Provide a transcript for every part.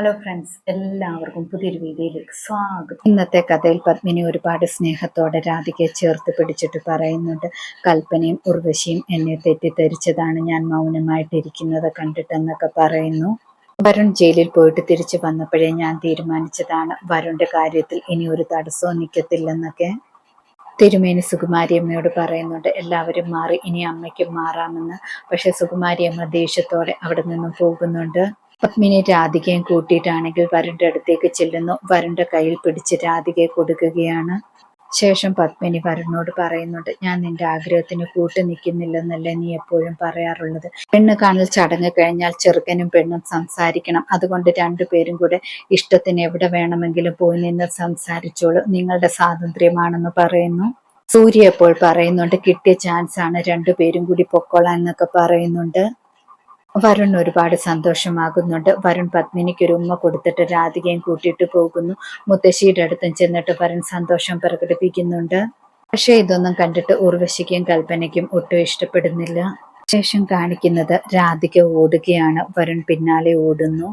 Hello friends എല്ലാവർക്കും പുതിയൊരു വീഡിയോയിലേക്ക് സ്വാഗതം. ഇന്നത്തെ കഥയിൽ പത്മിനി ഒരുപാട് സ്നേഹത്തോടെ രാധികയെ ചേർത്ത് പിടിച്ചിട്ട് പറയുന്നുണ്ട് കൽപ്പനയും ഉർവശിയും എന്നെ തെറ്റിദ്ധരിച്ചതാണ് ഞാൻ മൗനമായിട്ടിരിക്കുന്നത് കണ്ടിട്ടെന്നൊക്കെ പറയുന്നു. വരുൺ ജയിലിൽ പോയിട്ട് തിരിച്ചു വന്നപ്പോഴേ ഞാൻ തീരുമാനിച്ചതാണ് വരുണിന്റെ കാര്യത്തിൽ ഇനി ഒരു തടസ്സവും നിൽക്കത്തില്ലെന്നൊക്കെ. തിരുമേനി സുകുമാരി അമ്മയോട് പറയുന്നുണ്ട് എല്ലാവരും മാറി ഇനി അമ്മയ്ക്കും മാറാമെന്ന്. പക്ഷെ സുകുമാരി അമ്മ ദേഷ്യത്തോടെ അവിടെ നിന്നും പോകുന്നുണ്ട്. പത്മിനി രാധികയും കൂട്ടിയിട്ടാണെങ്കിൽ വരുടെ അടുത്തേക്ക് ചെല്ലുന്നു. വരുടെ കയ്യിൽ പിടിച്ച് രാധികയെ കൊടുക്കുകയാണ്. ശേഷം പത്മിനി വരുണിനോട് പറയുന്നുണ്ട് ഞാൻ നിന്റെ ആഗ്രഹത്തിന് കൂട്ടു നിൽക്കുന്നില്ലെന്നല്ലേ നീ എപ്പോഴും പറയാറുള്ളത്? പെണ്ണ് കാണൽ ചടങ്ങ് കഴിഞ്ഞാൽ ചെറുക്കനും പെണ്ണും സംസാരിക്കണം. അതുകൊണ്ട് രണ്ടുപേരും കൂടെ ഇഷ്ടത്തിന് എവിടെ വേണമെങ്കിലും പോയി നിന്ന് സംസാരിച്ചോളൂ. നിങ്ങളുടെ സ്വാതന്ത്ര്യമാണെന്ന് പറയുന്നു. സൂര്യ എപ്പോൾ പറയുന്നുണ്ട് കിട്ടിയ ചാൻസ് ആണ്. രണ്ടുപേരും കൂടി പൊക്കോളാൻ എന്നൊക്കെ പറയുന്നുണ്ട്. വരുൺ ഒരുപാട് സന്തോഷമാകുന്നുണ്ട്. വരുൺ പത്മിനിക്ക് ഒരു ഉമ്മ കൊടുത്തിട്ട് രാധികയും കൂട്ടിയിട്ട് പോകുന്നു. മുത്തശ്ശിയുടെ അടുത്തും ചെന്നിട്ട് വരുൺ സന്തോഷം പ്രകടിപ്പിക്കുന്നുണ്ട്. പക്ഷേ ഇതൊന്നും കണ്ടിട്ട് ഉർവശിക്കും കൽപ്പനയ്ക്കും ഒട്ടും ഇഷ്ടപ്പെടുന്നില്ല. ശേഷം കാണിക്കുന്നത് രാധിക ഓടുകയാണ്. വരുൺ പിന്നാലെ ഓടുന്നു.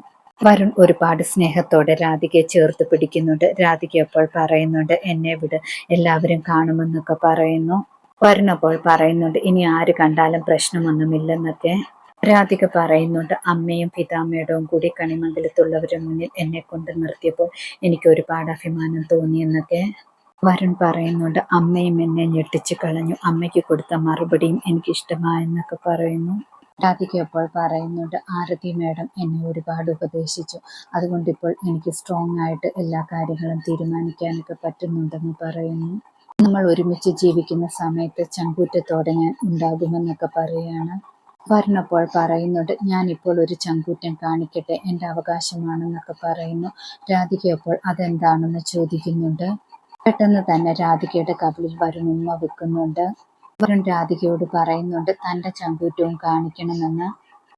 വരുൺ ഒരുപാട് സ്നേഹത്തോടെ രാധികയെ ചേർത്ത് പിടിക്കുന്നുണ്ട്. രാധിക അപ്പോൾ പറയുന്നുണ്ട് എന്നെ വിട് എല്ലാവരും കാണുമെന്നൊക്കെ പറയുന്നു. വരുൺ അപ്പോൾ പറയുന്നുണ്ട് ഇനി ആര് കണ്ടാലും പ്രശ്നമൊന്നുമില്ലെന്നൊക്കെ. രാധിക പറയുന്നുണ്ട് അമ്മയും പിതാമ്മയുടെയും കൂടി കണിമംഗലത്തുള്ളവരുടെ മുന്നിൽ എന്നെ കൊണ്ട് നിർത്തിയപ്പോൾ എനിക്ക് ഒരുപാട് അഭിമാനം തോന്നിയെന്നൊക്കെ വരുൺ പറയുന്നുണ്ട്. അമ്മയും എന്നെ ഞെട്ടിച്ചു കളഞ്ഞു. അമ്മയ്ക്ക് കൊടുത്ത മറുപടിയും എനിക്ക് ഇഷ്ടമായെന്നൊക്കെ പറയുന്നു. രാധിക ഇപ്പോൾ പറയുന്നുണ്ട് ആരതി മേഡം എന്നെ ഒരുപാട് ഉപദേശിച്ചു. അതുകൊണ്ട് ഇപ്പോൾ എനിക്ക് സ്ട്രോങ് ആയിട്ട് എല്ലാ കാര്യങ്ങളും തീരുമാനിക്കാനൊക്കെ പറ്റുന്നുണ്ടെന്ന് പറയുന്നു. നമ്മൾ ഒരുമിച്ച് ജീവിക്കുന്ന സമയത്ത് ചങ്കൂറ്റത്തോടെ ഞാൻ ഉണ്ടാകുമെന്നൊക്കെ പറയുകയാണ് വരുണപ്പോൾ പറയുന്നുണ്ട് ഞാനിപ്പോൾ ഒരു ചങ്കൂറ്റം കാണിക്കട്ടെ എന്റെ അവകാശമാണെന്നൊക്കെ പറയുന്നു. രാധികയപ്പോൾ അതെന്താണെന്ന് ചോദിക്കുന്നുണ്ട്. പെട്ടെന്ന് തന്നെ രാധികയുടെ കപിളിൽ വരുൺ ഉമ്മ വെക്കുന്നുണ്ട്. വരുൺ രാധികയോട് പറയുന്നുണ്ട് തന്റെ ചങ്കൂറ്റവും കാണിക്കണമെന്ന്.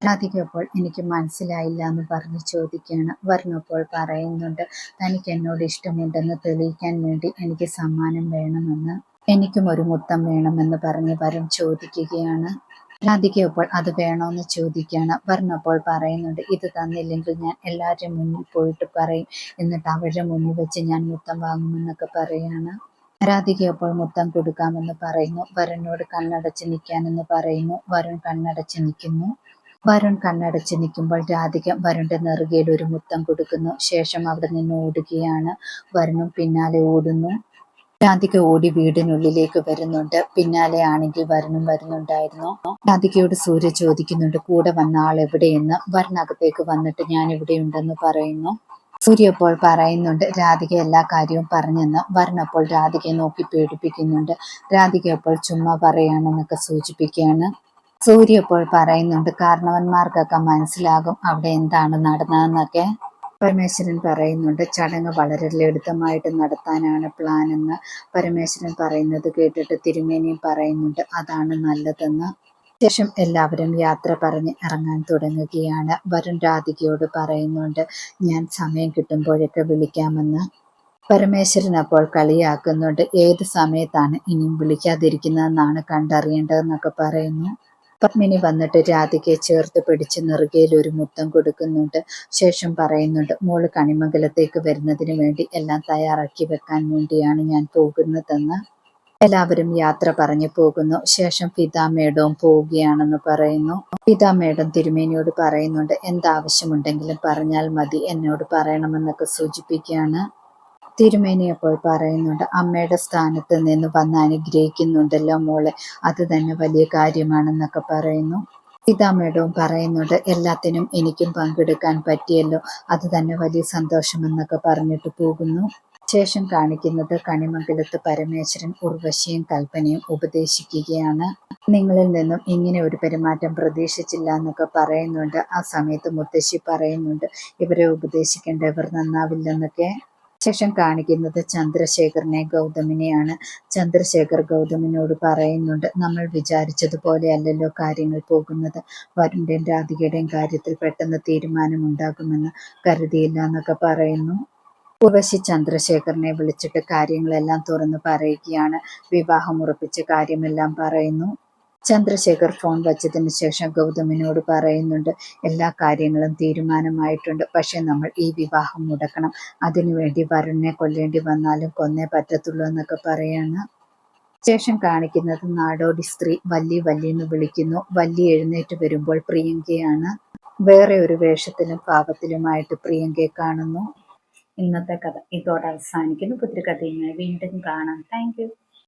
രാധിക അപ്പോൾ എനിക്ക് മനസ്സിലായില്ല എന്ന് പറഞ്ഞ് ചോദിക്കുകയാണ്. വരുണപ്പോൾ പറയുന്നുണ്ട് തനിക്ക് എന്നോട് ഇഷ്ടമുണ്ടെന്ന് തെളിയിക്കാൻ വേണ്ടി എനിക്ക് സമ്മാനം വേണമെന്ന്. എനിക്കും ഒരു മുത്തം വേണമെന്ന് പറഞ്ഞ് വരും ചോദിക്കുകയാണ്. രാധിക ഇപ്പോൾ അത് വേണോന്ന് ചോദിക്കുകയാണ് പറഞ്ഞപ്പോൾ പറയുന്നുണ്ട് ഇത് തന്നില്ലെങ്കിൽ ഞാൻ എല്ലാവരുടെയും മുന്നിൽ പോയിട്ട് പറയും. എന്നിട്ട് അവരുടെ മുന്നിൽ വെച്ച് ഞാൻ മുത്തം വാങ്ങുമെന്നൊക്കെ പറയാണ്. രാധിക അപ്പോൾ മുത്തം കൊടുക്കാമെന്ന് പറയുന്നു. വരനോട് കണ്ണടച്ച് നിൽക്കാനെന്ന് പറയുന്നു. വരുൺ കണ്ണടച്ച് നിൽക്കുന്നു. വരുൺ കണ്ണടച്ച് നിൽക്കുമ്പോൾ രാധിക വരുണിന്റെ നെറുകയിൽ ഒരു മുത്തം കൊടുക്കുന്നു. ശേഷം അവിടെ നിന്ന് ഓടുകയാണ്. വരുണും പിന്നാലെ ഓടുന്നു. രാധിക ഓടി വീടിനുള്ളിലേക്ക് വരുന്നുണ്ട്. പിന്നാലെ ആണെങ്കിൽ വരണം വരുന്നുണ്ടായിരുന്നു. രാധികയോട് സൂര്യ ചോദിക്കുന്നുണ്ട് കൂടെ വന്ന ആൾ എവിടെയെന്ന്? വരണകത്തേക്ക് വന്നിട്ട് ഞാൻ ഇവിടെ ഉണ്ടെന്ന് പറയുന്നു. സൂര്യ അപ്പോൾ പറയുന്നുണ്ട് രാധിക എല്ലാ കാര്യവും പറഞ്ഞെന്ന്. വരണപ്പോൾ രാധികയെ നോക്കി പേടിപ്പിക്കുന്നുണ്ട്. രാധിക അപ്പോൾ ചുമ്മാ പറയാണെന്നൊക്കെ സൂചിപ്പിക്കുകയാണ്. സൂര്യ അപ്പോൾ പറയുന്നുണ്ട് കാരണവന്മാർക്കൊക്കെ മനസ്സിലാകും അവിടെ എന്താണ് നടന്നതെന്നൊക്കെ. പരമേശ്വരൻ പറയുന്നുണ്ട് ചടങ്ങ് വളരെ ലളിതമായിട്ട് നടത്താനാണ് പ്ലാൻ എന്ന് പരമേശ്വരൻ പറയുന്നത് കേട്ടിട്ട് തിരുമേനിയും പറയുന്നുണ്ട് അതാണ് നല്ലതെന്ന്. ശേഷം എല്ലാവരും യാത്ര പറഞ്ഞ് ഇറങ്ങാൻ തുടങ്ങുകയാണ്. വരുൺ രാധികയോട് പറയുന്നുണ്ട് ഞാൻ സമയം കിട്ടുമ്പോഴൊക്കെ വിളിക്കാമെന്ന്. പരമേശ്വരൻ അപ്പോൾ കളിയാക്കുന്നുണ്ട് ഏത് സമയത്താണ് ഇനിയും വിളിക്കാതിരിക്കുന്നതെന്നാണ് കണ്ടറിയേണ്ടതെന്നൊക്കെ പറയുന്നു. പത്മിനി വന്നിട്ട് രാധികയെ ചേർത്ത് പിടിച്ച് നെറുകയിൽ ഒരു മുത്തം കൊടുക്കുന്നുണ്ട്. ശേഷം പറയുന്നുണ്ട് മോൾ കണിമംഗലത്തേക്ക് വരുന്നതിന് വേണ്ടി എല്ലാം തയ്യാറാക്കി വെക്കാൻ വേണ്ടിയാണ് ഞാൻ പോകുന്നതെന്ന്. എല്ലാവരും യാത്ര പറഞ്ഞു പോകുന്നു. ശേഷം പിതാമേടവും പോവുകയാണെന്ന് പറയുന്നു. പിതാമേടം തിരുമേനിയോട് പറയുന്നുണ്ട് എന്താവശ്യമുണ്ടെങ്കിലും പറഞ്ഞാൽ മതി എന്നോട് പറയണമെന്നൊക്കെ സൂചിപ്പിക്കുകയാണ്. തിരുമേനി പോയി പറയുന്നുണ്ട് അമ്മയുടെ സ്ഥാനത്ത് നിന്ന് വന്ന് അനുഗ്രഹിക്കുന്നുണ്ടല്ലോ മോളെ അത് തന്നെ വലിയ കാര്യമാണെന്നൊക്കെ പറയുന്നു. പിതാമ്മയുടെയും പറയുന്നുണ്ട് എല്ലാത്തിനും എനിക്കും പങ്കെടുക്കാൻ പറ്റിയല്ലോ അത് തന്നെ വലിയ സന്തോഷമെന്നൊക്കെ പറഞ്ഞിട്ട് പോകുന്നു. ശേഷം കാണിക്കുന്നത് കണിമംഗലത്ത് പരമേശ്വരൻ ഉർവശിയും കൽപ്പനയും ഉപദേശിക്കുകയാണ്. നിങ്ങളിൽ നിന്നും ഇങ്ങനെ ഒരു പെരുമാറ്റം പ്രതീക്ഷിച്ചില്ല എന്നൊക്കെ പറയുന്നുണ്ട്. ആ സമയത്ത് മുത്തശ്ശി പറയുന്നുണ്ട് ഇവരെ ഉപദേശിക്കേണ്ട ഇവർ നന്നാവില്ലെന്നൊക്കെ. ശേഷം കാണിക്കുന്നത് ചന്ദ്രശേഖരനെ ഗൗതമിനെയാണ്. ചന്ദ്രശേഖർ ഗൗതമിനോട് പറയുന്നുണ്ട് നമ്മൾ വിചാരിച്ചതുപോലെ അല്ലല്ലോ കാര്യങ്ങൾ പോകുന്നത്. വരുണിന്റെയും രാധികയുടെയും കാര്യത്തിൽ പെട്ടെന്ന് തീരുമാനമുണ്ടാകുമെന്ന് കരുതിയില്ല എന്നൊക്കെ പറയുന്നു. ഉർവശി ചന്ദ്രശേഖരനെ വിളിച്ചിട്ട് കാര്യങ്ങളെല്ലാം തുറന്നു പറയുകയാണ്. വിവാഹം ഉറപ്പിച്ച കാര്യമെല്ലാം പറയുന്നു. ചന്ദ്രശേഖർ ഫോൺ വച്ചതിന് ശേഷം ഗൗതമിനോട് പറയുന്നുണ്ട് എല്ലാ കാര്യങ്ങളും തീരുമാനമായിട്ടുണ്ട്. പക്ഷെ നമ്മൾ ഈ വിവാഹം മുടക്കണം. അതിനുവേണ്ടി വരുണിനെ കൊല്ലേണ്ടി വന്നാലും കൊന്നേ പറ്റത്തുള്ളൂ എന്നൊക്കെ പറയാണ്. ശേഷം കാണിക്കുന്നത് നാടോടി സ്ത്രീ വല്ലി വല്ലി എന്ന് വിളിക്കുന്നു. വല്ലി എഴുന്നേറ്റ് വരുമ്പോൾ പ്രിയങ്കയാണ്. വേറെ ഒരു വേഷത്തിലും പാപത്തിലുമായിട്ട് പ്രിയങ്കയെ കാണുന്നു. ഇന്നത്തെ കഥ ഇതോടെ അവസാനിക്കുന്നു. പുതിയ കഥയുമായി വീണ്ടും കാണാം. താങ്ക്